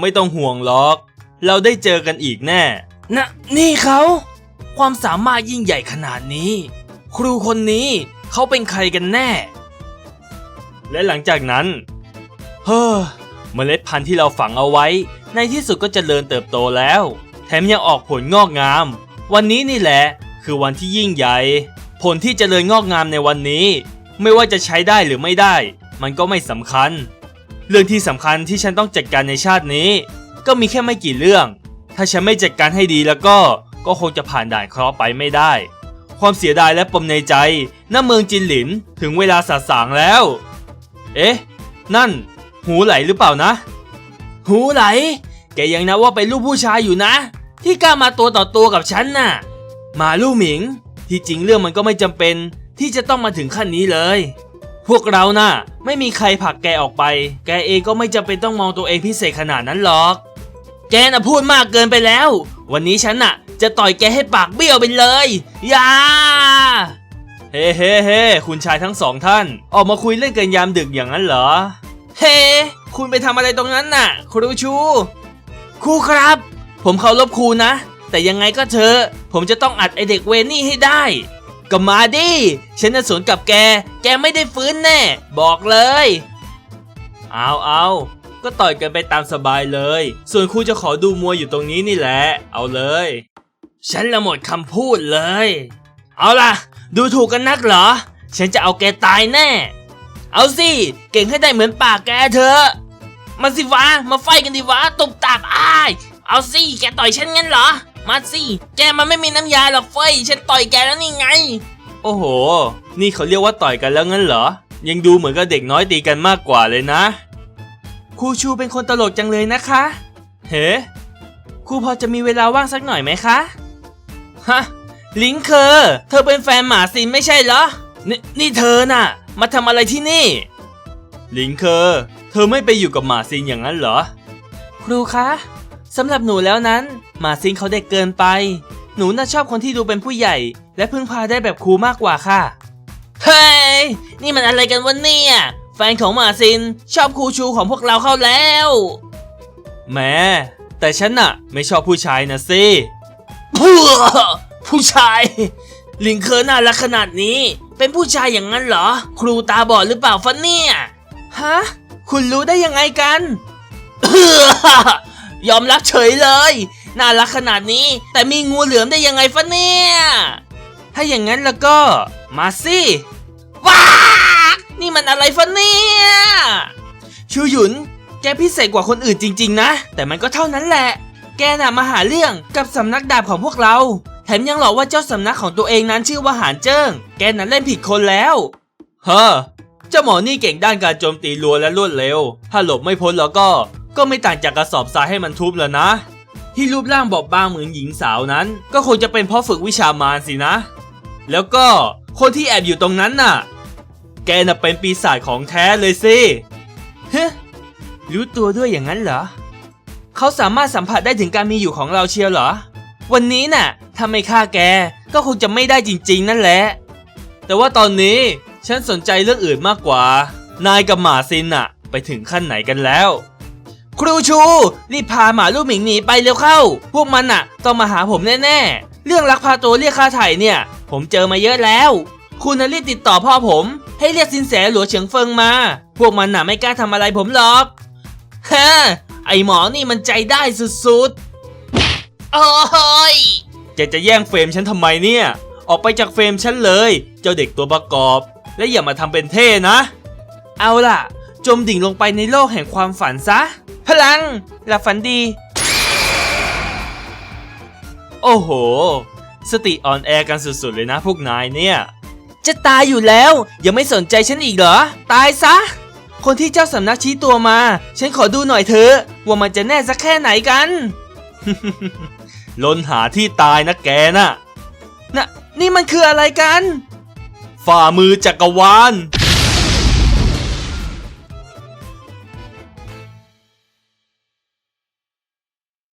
ไม่ต้องห่วงหรอก เราได้เจอกันอีกแน่ นะนี่เขา ความสามารถยิ่งใหญ่ขนาดนี้ ครูคนนี้เขาเป็นใครกันแน่ และหลังจากนั้น เฮ้อเมล็ดพันธุ์ที่เราฝังเอาไว้ ในที่สุดก็จเจริญเติบโตแล้ว แถมยังออกผลงอกงาม วันนี้นี่แหละ คือวันที่ยิ่งใหญ่ ผลที่จเจริญงอกงามในวันนี้ ไม่ว่าจะใช้ได้หรือไม่ได้ มันก็ไม่สำคัญ เรื่องที่สำคัญที่ฉันต้องจัดการในชาตินี้ ก็มีแค่ไม่กี่เรื่อง ถ้าฉันไม่จัดการให้ดีแล้วก็ก็คงจะผ่านด่านเคราะห์ไปไม่ได้ ความเสียดายและปมในใจณเมืองจินหลินถึงเวลาสาสางแล้ว เอ๊ะ นั่น หูไหลหรือเปล่านะ หูไหล แกยังนะว่าเป็นลูกผู้ชายอยู่นะ ที่กล้ามาตัวต่อตัวกับฉันน่ะ มาลู่หมิง ที่จริงเรื่องมันก็ไม่จำเป็นที่จะต้องมาถึงขั้นนี้เลย พวกเราน่ะ ไม่มีใครผลักแกออกไป แกเองก็ไม่จำเป็นต้องมองตัวเองพิเศษขนาดนั้นหรอก แกน่ะพูดมากเกินไปแล้ว วันนี้ฉันน่ะ จะต่อยแกให้ปากเบี้ยวไปเลยอย่าเฮ้เฮ้เฮ้คุณชายทั้งสองท่าน ออกมาคุยเล่นกันยามดึกอย่างนั้นเหรอ เฮ้ คุณไปทำอะไรตรงนั้นน่ะ ครูชู ครูครับ ผมเคารพครูนะ แต่ยังไงก็เถอะผมจะต้องอัดไอเด็กเวนี่ให้ได้ ก็มาดิ ฉันจะสวนกับแก แกไม่ได้ฟื้นแน่ บอกเลย เอาเอาก็ต่อยกันไปตามสบายเลย ส่วนครูจะขอดูมวยอยู่ตรงนี้นี่แหละ เอาเลย ฉันละหมดคำพูดเลย เอาล่ะ ดูถูกกันนักเหรอ ฉันจะเอาแกตายแน่ เอาสิ เก่งให้ได้เหมือนปากแกเถอะ มาสิวะ มาไฟกันดิวะตบตาบอ้าย เอาสิ แกต่อยฉันงั้นเหรอ มาสิแกมันไม่มีน้ำยาหรอกเฟยฉันต่อยแกแล้วนี่ไง โอ้โห นี่เขาเรียกว่าต่อยกันแล้วงั้นเหรอ ยังดูเหมือนกับเด็กน้อยตีกันมากกว่าเลยนะ ครูชูเป็นคนตลกจังเลยนะคะ เฮ้ครูพอจะมีเวลาว่างสักหน่อยไหมคะ ฮะ ลิงเคอร์ เธอเป็นแฟนหมาซินไม่ใช่เหรอนี่นี่เธอน่ะ มาทำอะไรที่นี่ ลิงเคอร์ เธอไม่ไปอยู่กับหมาซินอย่างนั้นเหรอ ครูคะ สำหรับหนูแล้วนั้น มาซินเขาเด็กเกินไป หนูน่าชอบคนที่ดูเป็นผู้ใหญ่ และพึ่งพาได้แบบครูมากกว่าค่ะ เฮ้ย นี่มันอะไรกันวะเนี่ย แฟนของมาซินชอบครูชูของพวกเราเข้าแล้วแหม้แต่ฉันน่ะ ไม่ชอบผู้ชายนะสิผู้ชาย ลิงเคอร์น่ารักขนาดนี้ เป็นผู้ชายอย่างนั้นเหรอ ครูตาบอดหรือเปล่าฟันเนี่ย ฮะ คุณรู้ได้ยังไงกัน ยอมรับเฉยเลย น่ารักขนาดนี้ แต่มีงูเหลือมได้ยังไงฟันเนี่ย ถ้าอย่างนั้นแล้วก็มาสิว้านี่มันอะไรฟันเนี่ยชูหยุน แกพิเศษกว่าคนอื่นจริง ๆ นะ แต่มันก็เท่านั้นแหละ แกน่ะมาหาเรื่องกับสำนักดาบของพวกเรา แถมยังหลอกว่าเจ้าสำนักของตัวเองนั้นชื่อว่าหานเจิ้ง แกน่ะเล่นผิดคนแล้ว เฮ้อเจ้าหมอนี่เก่งด้านการโจมตีรัวและรวดเร็ว ถ้าหลบไม่พ้นแล้วก็ ก็ไม่ต่างจากกระสอบทรายให้มันทุบแล้วนะ ที่รูปร่างบอบบางเหมือนหญิงสาวนั้น ก็คงจะเป็นเพราะฝึกวิชามารสินะ แล้วก็คนที่แอบอยู่ตรงนั้นน่ะ แกน่ะเป็นปีศาจของแท้เลยสิเฮ้รู้ตัวด้วยอย่างนั้นเหรอ เขาสามารถสัมผัสได้ถึงการมีอยู่ของเราเชียวเหรอ วันนี้น่ะถ้าไม่ฆ่าแกก็คงจะไม่ได้จริงๆ นั่นแหละ แต่ว่าตอนนี้ฉันสนใจเรื่องอื่นมากกว่า นายกับหมาซินน่ะ ไปถึงขั้นไหนกันแล้ว ครูชู รีบพาหมาลูกหมิงหนีไปเร็วเข้า พวกมันน่ะต้องมาหาผมแน่ๆ เรื่องลักพาตัวเรียกค่าไถ่เนี่ย ผมเจอมาเยอะแล้ว คุณน่ะรีบติดต่อพ่อผม ให้เรียกสินแสหลัวเฉิงเฟิงมา พวกมันน่ะไม่กล้าทำอะไรผมหรอกฮะไอหมอนี่มันใจได้สุดๆ โอ้ยแกจะแย่งเฟรมฉันทำไมเนี่ย ออกไปจากเฟรมฉันเลย เจ้าเด็กตัวประกอบ และอย่ามาทำเป็นเท่นะ เอาล่ะ จมดิ่งลงไปในโลกแห่งความฝันซะ พลัง หลับฝันดี โอ้โห สติอ่อนแอกันสุดๆเลยนะพวกนายเนี่ย จะตายอยู่แล้ว ยังไม่สนใจฉันอีกเหรอ ตายซะ คนที่เจ้าสำนักชี้ตัวมา ฉันขอดูหน่อยเถอะ ว่ามันจะแน่สักแค่ไหนกัน ลนหาที่ตายนะแกน่ะ น่ะ นี่มันคืออะไรกัน ฝ่ามือจักรวาล